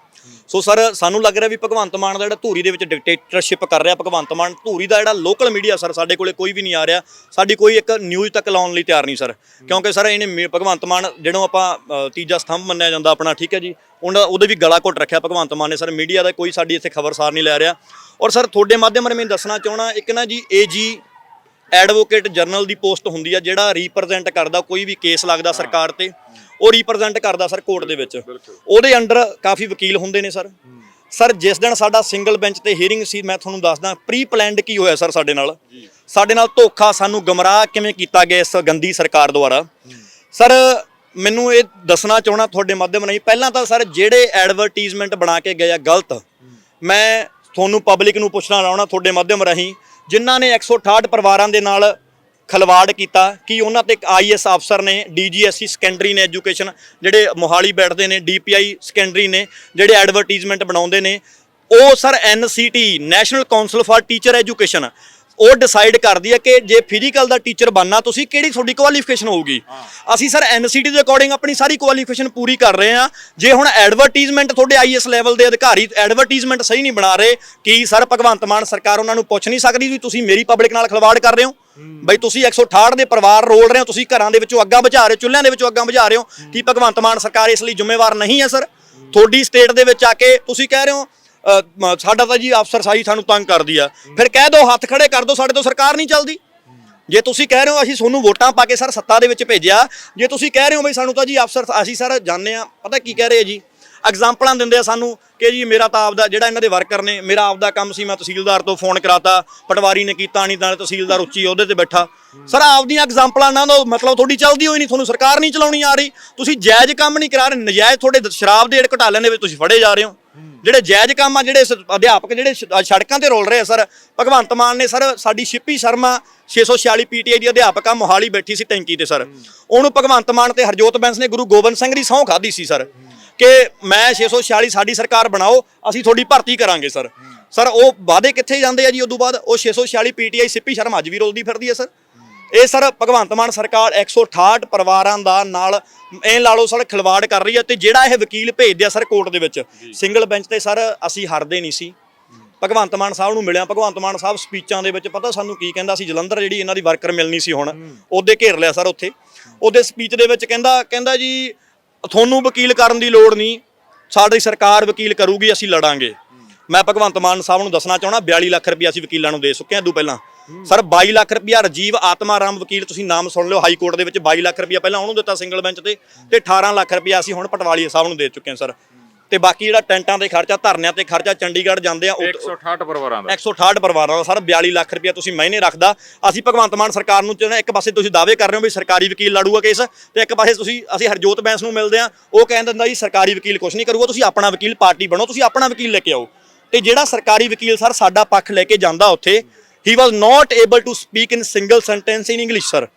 ਸੋ ਸਰ, ਸਾਨੂੰ ਲੱਗ ਰਿਹਾ ਵੀ ਭਗਵੰਤ ਮਾਨ ਦਾ ਜਿਹੜਾ ਧੂਰੀ ਦੇ ਵਿੱਚ ਡਿਕਟੇਟਰਸ਼ਿਪ ਕਰ ਰਿਹਾ, ਭਗਵੰਤ ਮਾਨ ਧੂਰੀ ਦਾ ਜਿਹੜਾ ਲੋਕਲ ਮੀਡੀਆ ਸਰ, ਸਾਡੇ ਕੋਲੇ ਕੋਈ ਵੀ ਨਹੀਂ ਆ ਰਿਹਾ। ਸਾਡੀ ਕੋਈ ਇੱਕ ਨਿਊਜ਼ ਤੱਕ ਲਾਉਣ ਲਈ ਤਿਆਰ ਨਹੀਂ ਸਰ। ਕਿਉਂਕਿ ਸਰ, ਇਹਨੇ ਮੀ- ਭਗਵੰਤ ਮਾਨ ਜਿਹੜੋਂ ਆਪਾਂ ਤੀਜਾ ਸਤੰਭ ਮੰਨਿਆ ਜਾਂਦਾ ਆਪਣਾ, ਠੀਕ ਹੈ ਜੀ? ਉਹਨਾਂ ਉਹਦੇ ਵੀ ਗਲਾ ਘੁੱਟ ਰੱਖਿਆ ਭਗਵੰਤ ਮਾਨ ਨੇ ਸਰ। ਮੀਡੀਆ ਦਾ ਕੋਈ ਸਾਡੀ ਇੱਥੇ ਖਬਰਸਾਰ ਨਹੀਂ ਲੈ ਰਿਹਾ। ਔਰ ਸਰ, ਤੁਹਾਡੇ ਮਾਧਿਅਮ ਰਾਹੀਂ ਮੈਂ ਦੱਸਣਾ ਚਾਹਣਾ ਇੱਕ ਨਾ ਜੀ ਏਜੀ ਐਡਵੋਕੇਟ ਜਨਰਲ ਦੀ ਪੋਸਟ ਹੁੰਦੀ ਆ ਜਿਹੜਾ ਰਿਪਰੈਜ਼ੈਂਟ ਕਰਦਾ ਕੋਈ ਵੀ ਕੇਸ ਲੱਗਦਾ ਸਰਕਾਰ ਤੇ ਉਹ ਰਿਪਰੈਜ਼ੈਂਟ ਕਰਦਾ ਸਰ ਕੋਰਟ ਦੇ ਵਿੱਚ। ਉਹਦੇ ਅੰਡਰ ਕਾਫੀ ਵਕੀਲ ਹੁੰਦੇ ਨੇ ਸਰ। ਸਰ ਜਿਸ ਦਿਨ ਸਾਡਾ ਸਿੰਗਲ ਬੈਂਚ ਤੇ ਹੀਅਰਿੰਗ ਸੀ ਮੈਂ ਤੁਹਾਨੂੰ ਦੱਸਦਾ ਪ੍ਰੀ ਪਲਾਨਡ ਕੀ ਹੋਇਆ ਸਰ ਸਾਡੇ ਨਾਲ? ਸਾਡੇ ਨਾਲ ਧੋਖਾ ਸਾਨੂੰ ਗਮਰਾਹ ਕਿਵੇਂ ਕੀਤਾ ਗਿਆ ਇਸ ਗੰਦੀ ਸਰਕਾਰ ਦੁਆਰਾ? ਸਰ ਮੈਨੂੰ ਇਹ ਦੱਸਣਾ ਚਾਹਣਾ ਤੁਹਾਡੇ ਮਾਧਿਅਮ ਰਾਹੀਂ ਪਹਿਲਾਂ ਤਾਂ ਸਰ ਜਿਹੜੇ ਐਡਵਰਟਾਈਜ਼ਮੈਂਟ ਬਣਾ ਕੇ ਗਏ ਆ ਗਲਤ ਮੈਂ ਤੁਹਾਨੂੰ ਪਬਲਿਕ ਨੂੰ ਪੁੱਛਣਾ ਚਾਹਣਾ ਤੁਹਾਡੇ ਮਾਧਿਅਮ ਰਾਹੀਂ ਜਿਨ੍ਹਾਂ ਨੇ 168 ਪਰਿਵਾਰਾਂ ਦੇ ਨਾਲ ਖਲਵਾੜ ਕੀਤਾ, ਕਿ ਉਹਨਾਂ ਤੇ ਇੱਕ ਆਈਐਸ ਅਫਸਰ ਨੇ ਡੀਜੀਐਸਸੀ ਸੈਕੰਡਰੀ ਨੇ ਐਜੂਕੇਸ਼ਨ ਜਿਹੜੇ ਮੋਹਾਲੀ ਬੈਠਦੇ ਨੇ ਡੀਪੀਆਈ ਸੈਕੰਡਰੀ ਨੇ, ਜਿਹੜੇ ਐਡਵਰਟਾਈਜ਼ਮੈਂਟ ਬਣਾਉਂਦੇ ਨੇ, ਉਹ sir NCT national council for teacher education ਉਹ ਡਿਸਾਈਡ ਕਰਦੀ ਹੈ ਕਿ ਜੇ ਫਿਜ਼ੀਕਲ ਦਾ ਟੀਚਰ ਬਣਨਾ ਤੁਸੀਂ ਕਿਹੜੀ ਤੁਹਾਡੀ ਕੁਆਲੀਫਿਕੇਸ਼ਨ ਹੋਊਗੀ? ਅਸੀਂ ਸਰ ਐਨਸੀਟੀ ਦੇ ਅਕੋਰਡਿੰਗ ਆਪਣੀ ਸਾਰੀ ਕੁਆਲੀਫਿਕੇਸ਼ਨ ਪੂਰੀ ਕਰ ਰਹੇ ਹਾਂ। ਜੇ ਹੁਣ ਐਡਵਰਟਾਈਜ਼ਮੈਂਟ ਤੁਹਾਡੇ ਆਈਐਸ ਲੈਵਲ ਦੇ ਅਧਿਕਾਰੀ ਐਡਵਰਟਾਈਜ਼ਮੈਂਟ ਸਹੀ ਨਹੀਂ ਬਣਾ ਰਹੇ ਕੀ ਸਰ ਭਗਵੰਤ ਮਾਨ ਸਰਕਾਰ ਉਹਨਾਂ ਨੂੰ ਪੁੱਛ ਨਹੀਂ ਸਕਦੀ ਵੀ ਤੁਸੀਂ ਮੇਰੀ ਪਬਲਿਕ ਨਾਲ ਖਿਲਵਾੜ ਕਰ ਰਹੇ ਹੋ? ਬਈ ਤੁਸੀਂ 168 ਦੇ ਪਰਿਵਾਰ ਰੋਲ ਰਹੇ ਹੋ ਤੁਸੀਂ ਘਰਾਂ ਦੇ ਵਿੱਚੋਂ ਅੱਗਾਂ ਬੁਝਾ ਰਹੇ ਹੋ ਚੁੱਲ੍ਹਿਆਂ ਦੇ ਵਿੱਚੋਂ ਅੱਗਾਂ ਬੁਝਾ ਰਹੇ ਹੋ। ਕੀ ਭਗਵੰਤ ਮਾਨ ਸਰਕਾਰ ਇਸ ਲਈ ਜ਼ਿੰਮੇਵਾਰ ਨਹੀਂ ਹੈ ਸਰ ਤੁਹਾਡੀ ਸਟੇਟ ਦੇ ਵਿੱਚ ਆ ਕੇ ਤੁਸੀਂ ਕਹਿ ਰਹੇ ਹੋ ਅ, ਸਾਡਾ ਤਾਂ ਜੀ ਅਫਸਰ ਸਾਈ ਸਾਨੂੰ ਤੰਗ ਕਰਦੀ ਆ। ਫਿਰ ਕਹਿ ਦਿਓ ਹੱਥ ਖੜੇ ਕਰ ਦਿਓ ਸਾਡੇ ਤੋਂ ਸਰਕਾਰ ਨਹੀਂ ਚੱਲਦੀ। ਜੇ ਤੁਸੀਂ ਕਹਿ ਰਹੇ ਹੋ ਅਸੀਂ ਤੁਹਾਨੂੰ ਵੋਟਾਂ ਪਾ ਕੇ ਸਰ ਸੱਤਾ ਦੇ ਵਿੱਚ ਭੇਜਿਆ ਜੇ ਤੁਸੀਂ ਕਹਿ ਰਹੇ ਹੋ ਬਈ ਸਾਨੂੰ ਤਾਂ ਜੀ ਅਫਸਰ ਅਸੀਂ ਸਰ ਜਾਣਦੇ ਆ ਪਤਾ ਕੀ ਕਹਿ ਰਹੇ ਆ ਜੀ? ਐਗਜ਼ਾਮਪਲਾਂ ਦਿੰਦੇ ਆ ਸਾਨੂੰ ਕਿ ਜੀ ਮੇਰਾ ਤਾਂ ਆਪਦਾ ਜਿਹੜਾ ਇਹਨਾਂ ਦੇ ਵਰਕਰ ਨੇ ਮੇਰਾ ਆਪਦਾ ਕੰਮ ਸੀ ਮੈਂ ਤਹਿਸੀਲਦਾਰ ਤੋਂ ਫੋਨ ਕਰਾਤਾ ਪਟਵਾਰੀ ਨੇ ਕੀਤਾ ਨਹੀਂ ਤਾਂ ਤਹਿਸੀਲਦਾਰ ਉੱਚੀ ਉਹਦੇ ਤੇ ਬੈਠਾ। ਸਰ ਆਪਦੀਆਂ ਐਗਜ਼ਾਮਪਲਾਂ ਨਾਲ ਤਾਂ ਮਤਲਬ ਤੁਹਾਡੀ ਚੱਲਦੀ ਹੋਈ ਨਹੀਂ ਤੁਹਾਨੂੰ ਸਰਕਾਰ ਨਹੀਂ ਚਲਾਉਣੀ ਆ ਰਹੀ। ਤੁਸੀਂ ਜਾਇਜ਼ ਕੰਮ ਨਹੀਂ ਕਰਾ ਰਹੇ ਨਜਾਇਜ਼ ਤੁਹਾਡੇ ਸ਼ਰਾਬ ਦੇ ਜਿਹੜੇ ਘਟਾਲਿਆਂ ਦੇ ਵਿੱਚ ਤੁਸੀਂ ਫੜੇ ਜਾ ਰਹੇ ਹੋ। ਜਿਹੜੇ ਜਾਇਜ਼ ਕੰਮ ਆ, ਜਿਹੜੇ ਸ- ਅਧਿਆਪਕ ਜਿਹੜੇ ਸੜਕਾਂ ਤੇ ਰੋਲ ਰਹੇ ਆ, ਸਰ। ਭਗਵੰਤ ਮਾਨ ਨੇ, ਸਰ, ਸਾਡੀ ਸ਼ਿੱਪੀ ਸ਼ਰਮਾ 646 ਪੀਟੀਆਈ ਦੀ ਅਧਿਆਪਕ ਆ ਮੋਹਾਲੀ ਬੈਠੀ ਸੀ ਟੈਂਕੀ ਤੇ, ਸਰ। ਉਹਨੂੰ ਭਗਵੰਤ ਮਾਨ ਤੇ ਹਰਜੋਤ ਬੈਂਸ ਨੇ ਗੁਰੂ ਗੋਬਿੰਦ ਸਿੰਘ ਦੀ ਸਹੁੰ ਖਾਧੀ ਸੀ, ਸਰ। ਕਿ ਮੈਂ 646 ਸਾਡੀ ਸਰਕਾਰ ਬਣਾਓ, ਅਸੀਂ ਤੁਹਾਡੀ ਭਰਤੀ ਕਰਾਂਗੇ, ਸਰ। ਸਰ, ਉਹ ਵਾਅਦੇ ਕਿੱਥੇ ਜਾਂਦੇ ਆ ਜੀ? ਉਦੋਂ ਬਾਅਦ ਉਹ 646 ਪੀਟੀਆਈ ਸਿੱਪੀ ਸ਼ਰਮਾ ਅੱਜ ਵੀ ਰੋਲਦੀ ਫਿਰਦੀ ਹੈ ਸਰ। ਇਹ ਸਰ ਭਗਵੰਤ ਮਾਨ ਸਰਕਾਰ 168 ਪਰਿਵਾਰਾਂ ਦਾ ਨਾਲ ਐ ਲਾ ਲਓ ਸਰ ਖਿਲਵਾੜ ਕਰ ਰਹੀ ਹੈ ਤੇ ਜਿਹੜਾ ਇਹ ਵਕੀਲ ਭੇਜਦੇ ਆ ਸਰ ਕੋਰਟ ਦੇ ਵਿੱਚ ਸਿੰਗਲ ਬੈਂਚ ਤੇ ਸਰ ਅਸੀਂ ਹਰਦੇ ਨਹੀਂ ਸੀ। ਭਗਵੰਤ ਮਾਨ ਸਾਹਿਬ ਨੂੰ ਮਿਲਿਆ ਭਗਵੰਤ ਮਾਨ ਸਾਹਿਬ ਸਪੀਚਾਂ ਦੇ ਵਿੱਚ ਪਤਾ ਸਾਨੂੰ ਕੀ ਕਹਿੰਦਾ ਸੀ ਜਲੰਧਰ ਜਿਹੜੀ ਇਹਨਾਂ ਦੀ ਵਰਕਰ ਮਿਲਣੀ ਸੀ ਹੁਣ ਉਹਦੇ ਘੇਰ ਲਿਆ ਸਰ ਉੱਥੇ। ਉਹਦੇ ਸਪੀਚ ਦੇ ਵਿੱਚ ਕਹਿੰਦਾ ਕਹਿੰਦਾ ਜੀ ਤੁਹਾਨੂੰ ਵਕੀਲ ਕਰਨ ਦੀ ਲੋੜ ਨਹੀਂ ਸਾਡੀ ਸਰਕਾਰ ਵਕੀਲ ਕਰੂਗੀ ਅਸੀਂ ਲੜਾਂਗੇ। ਮੈਂ ਭਗਵੰਤ ਮਾਨ ਸਾਹਿਬ ਨੂੰ ਦੱਸਣਾ ਚਾਹਣਾ 42 ਲੱਖ ਰੁਪਏ ਅਸੀਂ ਵਕੀਲਾਂ ਨੂੰ ਦੇ ਚੁੱਕੇ ਹਾਂ ਇਦੋਂ ਪਹਿਲਾਂ। ਸਰ 22 ਲੱਖ ਰੁਪਇਆ ਰਜੀਵ ਆਤਮਾ ਰਾਮ ਵਕੀਲ ਤੁਸੀਂ ਨਾਮ ਸੁਣ ਲਿਓ ਹਾਈ ਕੋਰਟ ਦੇ ਵਿੱਚ 22 ਲੱਖ ਰੁਪਇਆ ਪਹਿਲਾਂ ਉਹਨੂੰ ਦਿੱਤਾ ਸਿੰਗਲ ਬੈਂਚ ਤੇ ਤੇ 18 ਲੱਖ ਰੁਪਇਆ ਅਸੀਂ ਹੁਣ ਪਟਵਾਲੀ ਸਾਹਿਬ ਨੂੰ ਦੇ ਚੁੱਕੇ ਹਾਂ ਸਰ। ਤੇ ਬਾਕੀ ਜਿਹੜਾ ਟੈਂਟਾਂ ਤੇ ਖਰਚਾ ਧਰਨਿਆਂ ਤੇ ਖਰਚਾ ਚੰਡੀਗੜ੍ਹ ਜਾਂਦੇ ਆ ਉਹ- 168 ਪਰਿਵਾਰਾਂ ਦਾ। 168 ਪਰਿਵਾਰਾਂ ਦਾ ਸਰ 42 ਲੱਖ ਰੁਪਇਆ ਤੁਸੀਂ ਮਹੀਨੇ ਰੱਖਦਾ। ਅਸੀਂ ਭਗਵੰਤ ਮਾਨ ਸਰਕਾਰ ਨੂੰ ਚਾਹੁੰਦੇ ਇੱਕ ਪਾਸੇ ਤੁਸੀਂ ਦਾਅਵੇ ਕਰ ਰਹੇ ਹੋ ਵੀ ਸਰਕਾਰੀ ਵਕੀਲ ਲੜੂਗਾ ਕੇਸ ਤੇ ਇੱਕ ਪਾਸੇ ਤੁਸੀਂ ਅਸੀਂ ਹਰਜੋਤ ਬੈਂਸ ਨੂੰ ਮਿਲਦੇ ਆ ਉਹ ਕਹਿੰਦਾ ਦਿੰਦਾ ਜੀ ਸਰਕਾਰੀ ਵਕੀਲ ਕੁਝ ਨਹੀਂ ਕਰੂਗਾ ਤੁਸੀਂ ਆਪਣਾ ਵਕੀਲ ਪਾਰਟੀ ਬਣੋ ਤੁਸੀਂ ਆਪਣਾ ਵਕੀਲ ਲੈ ਕੇ ਆਓ। ਤੇ ਜਿਹੜਾ ਸਰਕਾਰੀ ਵਕੀਲ ਸਰ ਸਾਡਾ ਪੱਖ ਲੈ ਕੇ ਜਾਂਦਾ ਉੱਥੇ ਹੀ was not able to speak in single sentence in English sir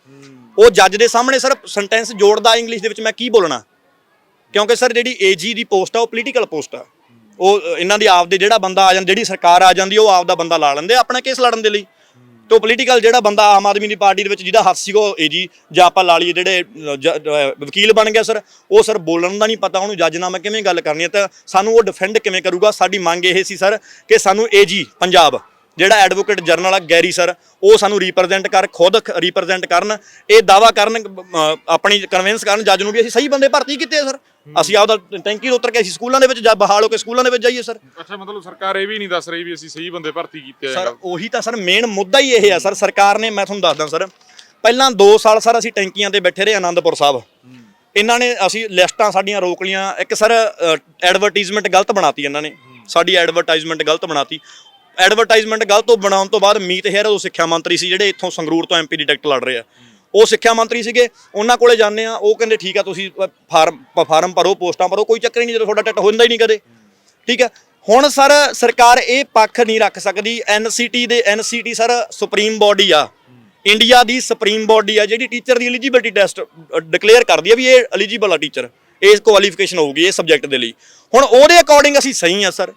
ਉਹ ਜੱਜ ਦੇ ਸਾਹਮਣੇ ਸਰ ਸੈਂਟੈਂਸ ਜੋੜਦਾ ਇੰਗਲਿਸ਼ ਦੇ ਵਿੱਚ ਮੈਂ ਕੀ ਬੋਲਣਾ? ਕਿਉਂਕਿ ਸਰ ਜਿਹੜੀ ਏਜੀ ਦੀ ਪੋਸਟ ਆ ਉਹ ਪੋਲੀਟੀਕਲ ਪੋਸਟ ਆ। ਉਹ ਇਹਨਾਂ ਦੀ ਆਪਦੇ ਜਿਹੜਾ ਬੰਦਾ ਆ ਜਾਂਦਾ ਜਿਹੜੀ ਸਰਕਾਰ ਆ ਜਾਂਦੀ ਉਹ ਆਪਦਾ ਬੰਦਾ ਲਾ ਲੈਂਦੇ ਆਪਣਾ ਕੇਸ ਲੜਨ ਦੇ ਲਈ। ਤੋਂ ਪੋਲੀਟੀਕਲ ਜਿਹੜਾ ਬੰਦਾ ਆਮ ਆਦਮੀ ਦੀ ਪਾਰਟੀ ਦੇ ਵਿੱਚ ਜਿਹਦਾ ਹੱਥ ਸੀਗਾ ਏਜੀ ਜਾਂ ਆਪਾਂ ਲਾ ਲਈਏ ਜਿਹੜੇ ਵਕੀਲ ਬਣ ਗਿਆ ਸਰ ਉਹ ਸਰ ਬੋਲਣ ਦਾ ਨਹੀਂ ਪਤਾ ਉਹਨੂੰ ਜੱਜ ਨਾਲ ਮੈਂ ਕਿਵੇਂ ਗੱਲ ਕਰਨੀ ਹੈ ਤਾਂ ਸਾਨੂੰ ਉਹ ਡਿਫੈਂਡ ਕਿਵੇਂ ਕਰੂਗਾ? ਸਾਡੀ ਮੰਗ ਇਹ ਸੀ ਸਰ ਕਿ ਸਾਨੂੰ ਏਜੀ ਪੰਜਾਬ। ਜਿਹੜਾ ਐਡਵੋਕੇਟ ਜਨਰਲ ਆ ਗੈਰੀ ਸਰ ਉਹ ਸਾਨੂੰ ਰਿਪਰੈਜ਼ੈਂਟ ਕਰ ਖੁਦ ਰਿਪਰੈਜ਼ੈਂਟ ਕਰਨ। ਇਹ ਦਾਵਾ ਕਰਨ ਆਪਣੀ ਕਨਵਿੰਸ ਕਰਨ ਜੱਜ ਨੂੰ ਵੀ ਅਸੀਂ ਸਹੀ ਬੰਦੇ ਭਰਤੀ ਕੀਤੇ ਸਰ ਅਸੀਂ ਆਪਦਾ ਟੈਂਕੀ ਉਤਰ ਕੇ ਅਸੀਂ ਸਕੂਲਾਂ ਦੇ ਵਿੱਚ ਜਾ ਬਹਾਲ ਹੋ ਕੇ ਸਕੂਲਾਂ ਦੇ ਵਿੱਚ ਜਾਈਏ ਸਰ ਅੱਛਾ ਮਤਲਬ ਸਰਕਾਰ ਇਹ ਵੀ ਨਹੀਂ ਦੱਸ ਰਹੀ ਵੀ ਅਸੀਂ ਸਹੀ ਬੰਦੇ ਭਰਤੀ ਕੀਤੇ ਆ ਸਰ ਉਹੀ ਤਾਂ ਸਰ ਮੇਨ ਮੁੱਦਾ ਹੀ ਇਹ ਆ ਸਰ ਸਰਕਾਰ ਨੇ ਮੈਂ ਤੁਹਾਨੂੰ ਦੱਸਦਾ ਸਰ ਪਹਿਲਾਂ 2 ਸਾਲ ਸਰ ਅਸੀਂ ਟੈਂਕੀਆਂ ਤੇ ਬੈਠੇ ਰਹੇ ਆਨੰਦਪੁਰ ਸਾਹਿਬ। ਇਹਨਾਂ ਨੇ ਅਸੀਂ ਲਿਸਟਾਂ ਸਾਡੀਆਂ ਰੋਕ ਲੀਆਂ ਇੱਕ ਸਰ ਐਡਵਰਟਾਈਜ਼ਮੈਂਟ ਗਲਤ ਬਣਾਤੀ ਇਹਨਾਂ ਨੇ। ਸਾਡੀ ਐਡਵਰਟਾਈਜ਼ਮੈਂਟ ਗਲਤ ਬਣਾਤੀ। ਐਡਵਰਟਾਈਜ਼ਮੈਂਟ ਗਲਤ ਤੋਂ ਬਣਾਉਣ ਤੋਂ ਬਾਅਦ ਮੀਤ ਹੈਰ ਉਹ ਸਿੱਖਿਆ ਮੰਤਰੀ ਸੀ ਜਿਹੜੇ ਇੱਥੋਂ ਸੰਗਰੂਰ ਤੋਂ ਐਮਪੀ ਦੀ ਟਿਕਟ ਲੜ ਰਹੇ ਆ। ਉਹ ਸਿੱਖਿਆ ਮੰਤਰੀ ਸੀਗੇ, ਉਹਨਾਂ ਕੋਲੇ ਜਾਂਦੇ ਆ, ਉਹ ਕਹਿੰਦੇ, ਠੀਕ ਆ, ਤੁਸੀਂ ਫਾਰਮ ਫਾਰਮ ਭਰੋ, ਪੋਸਟਾਂ ਭਰੋ, ਕੋਈ ਚੱਕਰ ਹੀ ਨਹੀਂ, ਜਦੋਂ ਤੁਹਾਡਾ ਟੱਟ ਹੁੰਦਾ ਹੀ ਨਹੀਂ ਕਦੇ। ਠੀਕ ਹੈ ਹੁਣ ਸਰ, ਸਰਕਾਰ ਇਹ ਪੱਖ ਨਹੀਂ ਰੱਖ ਸਕਦੀ। ਐਨਸੀਟੀ ਦੇ ਐਨਸੀਟੀ ਸਰ ਸੁਪਰੀਮ ਬਾਡੀ ਆ। ਇੰਡੀਆ ਦੀ ਸੁਪਰੀਮ ਬਾਡੀ ਆ, ਜਿਹੜੀ ਟੀਚਰ ਦੀ ਐਲੀਜੀਬਿਲਟੀ ਟੈਸਟ ਡਿਕਲੇਅਰ ਕਰਦੀ ਆ ਵੀ ਇਹ ਐਲੀਜੀਬਲ ਆ ਟੀਚਰ ਇਹ ਕੁਆਲੀਫਿਕੇਸ਼ਨ ਹੋਊਗੀ ਇਸ ਸਬਜੈਕਟ ਦੇ ਲਈ। ਹੁਣ ਉਹਦੇ ਅਕੋਰਡਿੰਗ ਅਸੀਂ ਸਹੀ ਆ ਸਰ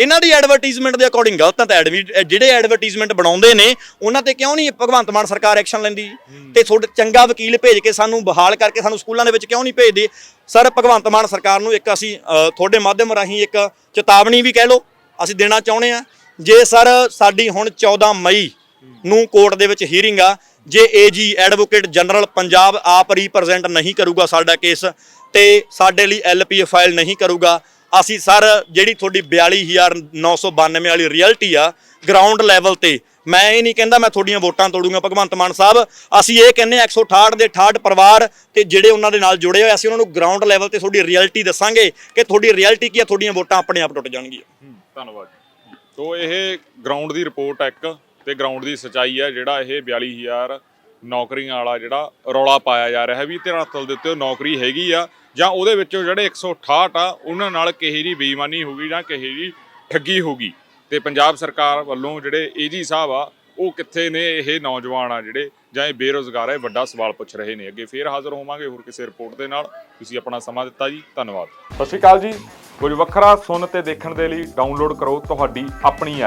ਇਹਨਾਂ ਦੀ ਐਡਵਰਟਾਈਜ਼ਮੈਂਟ ਦੇ ਅਕੋਰਡਿੰਗ ਗਲਤ ਤਾਂ ਐਡਵੀ ਜਿਹੜੇ ਐਡਵਰਟਾਈਜ਼ਮੈਂਟ ਬਣਾਉਂਦੇ ਨੇ ਉਹਨਾਂ ਤੇ ਕਿਉਂ ਨਹੀਂ ਭਗਵੰਤ ਮਾਨ ਸਰਕਾਰ ਐਕਸ਼ਨ ਲੈਂਦੀ? ਤੇ ਤੁਹਾਡੇ ਚੰਗਾ ਵਕੀਲ ਭੇਜ ਕੇ ਸਾਨੂੰ ਬਹਾਲ ਕਰਕੇ ਸਾਨੂੰ ਸਕੂਲਾਂ ਦੇ ਵਿੱਚ ਕਿਉਂ ਨਹੀਂ ਭੇਜਦੇ? ਸਰ ਭਗਵੰਤ ਮਾਨ ਸਰਕਾਰ ਨੂੰ ਇੱਕ ਅਸੀਂ ਤੁਹਾਡੇ ਮਾਧਿਅਮ ਰਾਹੀਂ ਇੱਕ ਚੇਤਾਵਨੀ ਵੀ ਕਹਿ ਲਓ ਅਸੀਂ ਦੇਣਾ ਚਾਹੁੰਦੇ ਆ। ਜੇ ਸਰ ਸਾਡੀ ਹੁਣ 14 ਮਈ ਨੂੰ ਕੋਰਟ ਦੇ ਵਿੱਚ ਹੀਅਰਿੰਗ ਆ ਜੇ ਏਜੀ ਐਡਵੋਕੇਟ ਜਨਰਲ ਪੰਜਾਬ ਆਪ ਰਿਪਰੈਜ਼ੈਂਟ ਨਹੀਂ ਕਰੂਗਾ ਸਾਡਾ ਕੇਸ ਤੇ ਸਾਡੇ ਲਈ ਐਲਪੀ ਫਾਈਲ ਨਹੀਂ ਕਰੂਗਾ। ਅਸੀਂ ਸਰ, ਜਿਹੜੀ ਤੁਹਾਡੀ 42992 ਵਾਲੀ ਰਿਐਲਿਟੀ ਆ ਗਰਾਊਂਡ ਲੈਵਲ ਤੇ, ਮੈਂ ਇਹ ਨਹੀਂ ਕਹਿੰਦਾ ਮੈਂ ਤੁਹਾਡੀਆਂ ਵੋਟਾਂ ਤੋੜੂਗਾ, ਭਗਵੰਤ ਮਾਨ ਸਾਹਿਬ। ਅਸੀਂ ਇਹ ਕਹਿੰਦੇ ਹਾਂ 168 ਦੇ 68 ਪਰਿਵਾਰ ਤੇ ਜਿਹੜੇ ਉਹਨਾਂ ਦੇ ਨਾਲ ਜੁੜੇ ਹੋਏ ਅਸੀਂ ਉਹਨਾਂ ਨੂੰ ਗਰਾਊਂਡ ਲੈਵਲ ਤੇ ਤੁਹਾਡੀ ਰਿਐਲਿਟੀ ਦੱਸਾਂਗੇ ਕਿ ਤੁਹਾਡੀ ਰਿਐਲਿਟੀ ਕੀ ਆ, ਤੁਹਾਡੀਆਂ ਵੋਟਾਂ ਆਪਣੇ ਆਪ ਟੁੱਟ ਜਾਣਗੀਆਂ। ਧੰਨਵਾਦ ਸੋ ਇਹ ਗਰਾਊਂਡ ਦੀ ਰਿਪੋਰਟ ਹੈ ਇੱਕ, ਤੇ ਗਰਾਊਂਡ ਦੀ ਸਚਾਈ ਹੈ ਜਿਹੜਾ ਇਹ 42000 ਨੌਕਰੀਆਂ ਵਾਲਾ ਜਿਹੜਾ ਰੌਲਾ ਪਾਇਆ ਜਾ ਰਿਹਾ ਹੈ ਵੀ ਧਰਾਤਲ ਦੇ ਉੱਤੇ ਨੌਕਰੀ ਹੈਗੀ ਆ। ਜਾਂ ਉਹਦੇ ਵਿੱਚੋਂ ਜਿਹੜੇ 168 ਆ, ਉਹਨਾਂ ਨਾਲ ਕਿਹੇ ਜੀ ਬੇਈਮਾਨੀ ਹੋਗੀ ਜਾਂ ਕਿਹੇ ਜੀ ਠੱਗੀ ਹੋਗੀ ਤੇ ਪੰਜਾਬ ਸਰਕਾਰ ਵੱਲੋਂ ਜਿਹੜੇ ਏਜੀ ਸਾਹਿਬ ਆ, ਉਹ ਕਿੱਥੇ ਨੇ ਇਹ ਨੌਜਵਾਨ ਆ ਜਿਹੜੇ, ਜਾਂ ਇਹ ਬੇਰੋਜ਼ਗਾਰ ਹੈ ਵੱਡਾ ਸਵਾਲ ਪੁੱਛ ਰਹੇ ਨੇ। ਅੱਗੇ ਫੇਰ ਹਾਜ਼ਰ ਹੋਵਾਂਗੇ ਹੋਰ ਕਿਸੇ ਰਿਪੋਰਟ ਦੇ ਨਾਲ। ਤੁਸੀਂ ਆਪਣਾ ਸਮਾਂ ਦਿੱਤਾ ਜੀ। ਧੰਨਵਾਦ। ਸਤਿ ਸ਼੍ਰੀ ਅਕਾਲ ਜੀ। ਕੁਝ ਵੱਖਰਾ ਸੁਣ ਤੇ ਦੇਖਣ ਦੇ ਲਈ ਡਾਊਨਲੋਡ ਕਰੋ ਤੁਹਾਡੀ ਆਪਣੀ ਐਪ